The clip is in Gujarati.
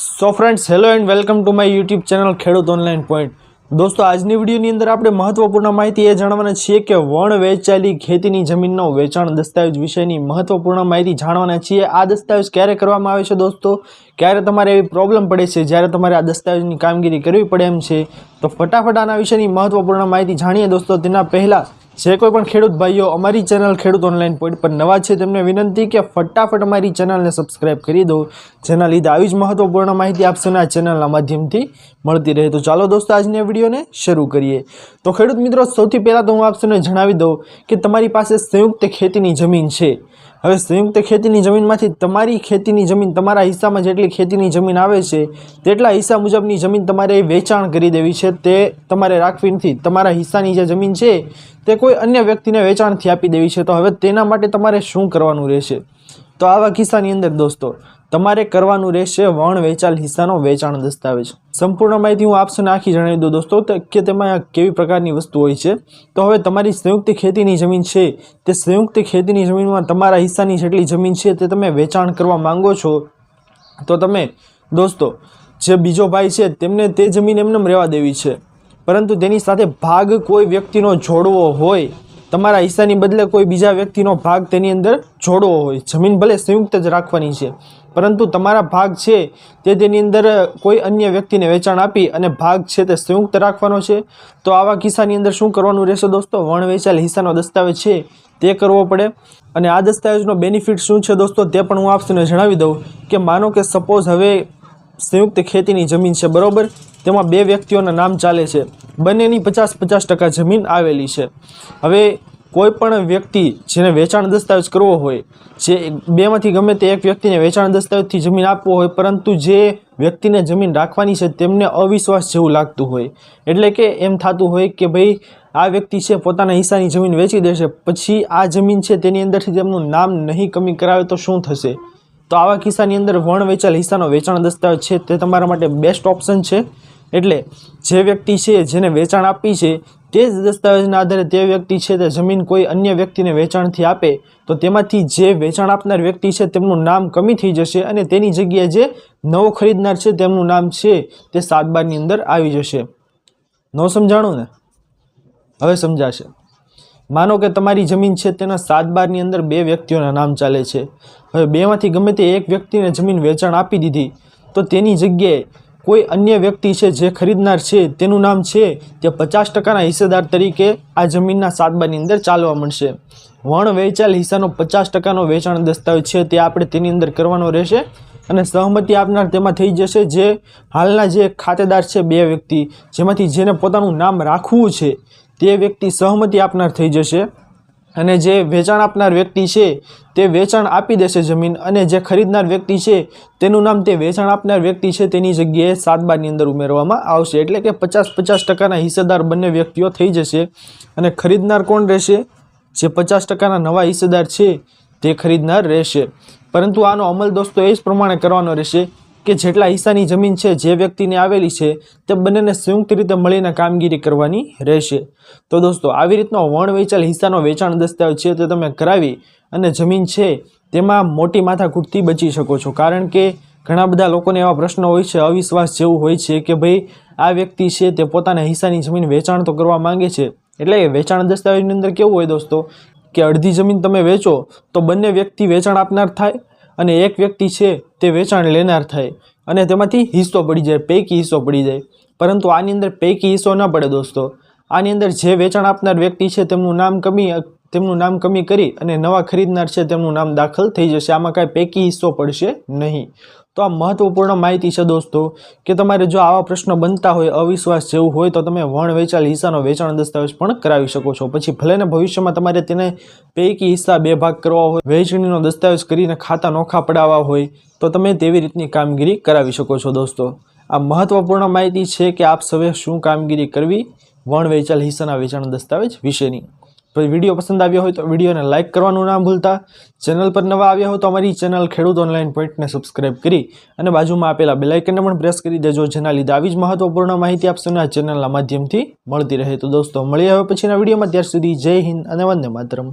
So friends hello and welcome to my YouTube channel Khedut online point દોસ્તો, આજની વિડીયોની અંદર આપણે મહત્વપૂર્ણ માહિતી એ જાણવાના છીએ કે વણ વેચાયેલી ખેતીની જમીનનો વેચાણ દસ્તાવેજ વિશેની મહત્વપૂર્ણ માહિતી જાણવાના છીએ. આ દસ્તાવેજ ક્યારે કરવામાં આવે છે દોસ્તો? ક્યારે તમારે એવી પ્રોબ્લેમ પડે છે જ્યારે તમારે આ દસ્તાવેજની કામગીરી કરવી પડે એમ છે? તો ફટાફટ આના વિશેની મહત્વપૂર્ણ માહિતી જાણીએ દોસ્તો. તેના પહેલાં જે કોઈ પણ ખેડૂત ભાઈઓ અમારી ચેનલ ખેડૂત ઓનલાઈન પોઈન્ટ પર નવા છે, તેમને વિનંતી કે ફટાફટ અમારી ચેનલને સબસ્ક્રાઈબ કરી દો, જેના લીધે આવી જ મહત્વપૂર્ણ માહિતી આપશેને આ ચેનલના માધ્યમથી મળતી રહે. તો ચાલો દોસ્તો, આજની વિડીયોને શરૂ કરીએ. તો ખેડૂત મિત્રો, સૌથી પહેલાં તો હું આપશોને જણાવી દઉં કે તમારી પાસે સંયુક્ત ખેતીની જમીન છે. હવે સંયુક્ત ખેતીની જમીનમાંથી તમારી ખેતીની જમીન તમારા હિસ્સામાં જેટલી ખેતીની જમીન આવે છે, તેટલા હિસ્સા મુજબની જમીન તમારે વેચાણ કરી દેવી છે. તે તમારે રાખવી નથી. તમારા હિસ્સાની જે જમીન છે, તે કોઈ અન્ય વ્યક્તિને વેચાણથી આપી દેવી છે. તો હવે તેના માટે તમારે શું કરવાનું રહેશે? તો આવા કિસ્સાની અંદર દોસ્તો તમારે કરવાનું રહેશે વણ વેચાલ હિસ્સાનો વેચાણ દસ્તાવેજ. સંપૂર્ણ માહિતી હું આપશે આખી જણાવી દઉં દોસ્તો કે તેમાં કેવી પ્રકારની વસ્તુ હોય છે. તો હવે તમારી સંયુક્ત ખેતીની જમીન છે. તે સંયુક્ત ખેતીની જમીનમાં તમારા હિસ્સાની જેટલી જમીન છે તે તમે વેચાણ કરવા માંગો છો, તો તમે દોસ્તો, જે બીજો ભાઈ છે તેમને તે જમીન એમને રહેવા દેવી છે. પરંતુ તેની સાથે ભાગ કોઈ વ્યક્તિનો જોડવો હોય, તમારા હિસ્સાની બદલે કોઈ બીજા વ્યક્તિનો ભાગ તેની અંદર જોડવો હોય. જમીન ભલે સંયુક્ત જ રાખવાની છે. પરંતુ તમારા ભાગ છે તે તેની અંદર કોઈ અન્ય વ્યક્તિને વેચાણ આપી અને ભાગ છે તે સંયુક્ત રાખવાનો છે. તો આવા કિસ્સાની અંદર શું કરવાનું રહેશે દોસ્તો? વણ વેચાયેલ હિસ્સાનો દસ્તાવેજ છે તે કરવો પડે. અને આ દસ્તાવેજનો બેનિફિટ શું છે દોસ્તો તે પણ હું આપને જણાવી દઉં કે માનો કે સપોઝ હવે સંયુક્ત ખેતીની જમીન છે, બરાબર? તેમાં બે વ્યક્તિઓના નામ ચાલે છે. બંનેની પચાસ પચાસ ટકા જમીન આવેલી છે. હવે કોઈ પણ વ્યક્તિ જેને વેચાણ દસ્તાવેજ કરવો હોય, જે બેમાંથી ગમે તે એક વ્યક્તિને વેચાણ દસ્તાવેજથી જમીન આપવો હોય, પરંતુ જે વ્યક્તિને જમીન રાખવાની છે તેમને અવિશ્વાસ જેવું લાગતું હોય. એટલે કે એમ થતું હોય કે ભાઈ, આ વ્યક્તિ છે, પોતાના હિસ્સાની જમીન વેચી દેશે, પછી આ જમીન છે તેની અંદરથી તેમનું નામ નહીં કમી કરાવે તો શું થશે? તો આવા કિસ્સાની અંદર વણ વેચાયેલ હિસ્સાનો વેચાણ દસ્તાવેજ છે તે તમારા માટે બેસ્ટ ઓપ્શન છે. એટલે જે વ્યક્તિ છે જેને વેચાણ આપી છે તે જ દસ્તાવેજના આધારે તે વ્યક્તિ છે તે જમીન કોઈ અન્ય વ્યક્તિને વેચાણથી આપે, તો તેમાંથી જે વેચાણ આપનાર વ્યક્તિ છે તેમનું નામ કમી થઈ જશે અને તેની જગ્યાએ જે નવો ખરીદનાર છે તેમનું નામ છે તે સાત બારની અંદર આવી જશે. ન સમજાણું ને? હવે સમજાશે. માનો કે તમારી જમીન છે તેના સાત બારની અંદર બે વ્યક્તિઓના નામ ચાલે છે. હવે બેમાંથી ગમે તે એક વ્યક્તિને જમીન વેચાણ આપી દીધી, તો તેની જગ્યાએ કોઈ અન્ય વ્યક્તિ છે જે ખરીદનાર છે, તેનું નામ છે તે પચાસ ટકાના હિસ્સેદાર તરીકે આ જમીનના સાતબાની અંદર ચાલવા મળશે વણ વેચાયેલ હિસ્સાનો પચાસ ટકાનો વેચાણ દસ્તાવેજ છે તે આપણે તેની અંદર કરવાનો રહેશે અને સહમતિ આપનાર તેમાં થઈ જશે જે હાલના જે ખાતેદાર છે બે વ્યક્તિ, જેમાંથી જેને પોતાનું નામ રાખવું છે તે વ્યક્તિ સહમતિ આપનાર થઈ જશે. અને જે વેચાણ આપનાર વ્યક્તિ છે, તે વેચાણ આપી દેશે જમીન અને જે ખરીદનાર વ્યક્તિ છે, તેનું નામ તે વેચાણ આપનાર વ્યક્તિ છે, તેની જગ્યાએ સાત બારની અંદર ઉમેરવામાં આવશે. એટલે કે પચાસ પચાસ ટકાના હિસ્સેદાર બંને વ્યક્તિઓ થઈ જશે. અને ખરીદનાર કોણ રહેશે? જે પચાસ ટકાના નવા હિસ્સેદાર છે, તે ખરીદનાર રહેશે. પરંતુ આનો અમલ દોસ્તો એ જ પ્રમાણે કરવાનો રહેશે કે જેટલા હિસ્સાની જમીન છે, જે વ્યક્તિને આવેલી છે, તે બંનેને સંયુક્ત રીતે મળીને કામગીરી કરવાની રહેશે. તો દોસ્તો, આવી રીતનો વણ વેચાયેલ હિસ્સાનો વેચાણ દસ્તાવેજ છે તે તમે કરાવી અને જમીન છે તેમાં મોટી માથાકૂટથી બચી શકો છો. કારણ કે ઘણા બધા લોકોને એવા પ્રશ્નો હોય છે, અવિશ્વાસ જેવું હોય છે કે ભાઈ, આ વ્યક્તિ છે તે પોતાના હિસ્સાની જમીન વેચાણ તો કરવા માંગે છે. એટલે વેચાણ દસ્તાવેજની અંદર કેવું હોય દોસ્તો, કે અડધી જમીન તમે વેચો, તો બંને વ્યક્તિ વેચાણ આપનાર થાય અને એક વ્યક્તિ છે, તે વેચાણ લેનાર થાય અને તેમાંથી હિસ્સો પડી જાય, પૈકી હિસ્સો પડી જાય. પરંતુ આની અંદર પૈકી હિસ્સો ન પડે દોસ્તો. આની અંદર જે વેચાણ આપનાર વ્યક્તિ છે, તેમનું નામ કમી, તેમનું નામ કમી કરી અને નવા ખરીદનાર છે, તેમનું નામ દાખલ થઈ જશે. આમાં કાંઈ પૈકી હિસ્સો પડશે નહીં. તો આ મહત્વપૂર્ણ માહિતી છે દોસ્તો, કે તમારે જો આવા પ્રશ્નો બનતા હોય, અવિશ્વાસ જેવું હોય, તો તમે વણ વેચાલ હિસ્સાનો વેચાણ દસ્તાવેજ પણ કરાવી શકો છો. પછી ભલેને ભવિષ્યમાં તમારે તેને પૈકી હિસ્સા બે ભાગ કરવા હોય, વહેંચણીનો દસ્તાવેજ કરીને ખાતા નોખા પડાવવા હોય, તો તમે તેવી રીતની કામગીરી કરાવી શકો છો દોસ્તો. આ મહત્વપૂર્ણ માહિતી છે કે આપ સૌએ શું કામગીરી કરવી વણ વેચાલ હિસ્સાના વેચાણ દસ્તાવેજ વિશેની. તો વીડિયો પસંદ આવ્યો હોય તો વિડીયોને લાઇક કરવાનું ના ભૂલતા. ચેનલ પર નવા આવ્યા હોય તો અમારી ચેનલ ખેડૂત ઓનલાઈન પોઈન્ટને સબસ્ક્રાઇબ કરી અને બાજુમાં આપેલા બેલાઇકનને પણ પ્રેસ કરી દેજો. જેના લીધે આવી જ મહત્વપૂર્ણ માહિતી આપશો આ ચેનલના માધ્યમથી મળતી રહે. તો દોસ્તો, મળીએ હવે પછીના વિડીયોમાં. ત્યાર સુધી જય હિન્દ અને વંદે માતરમ.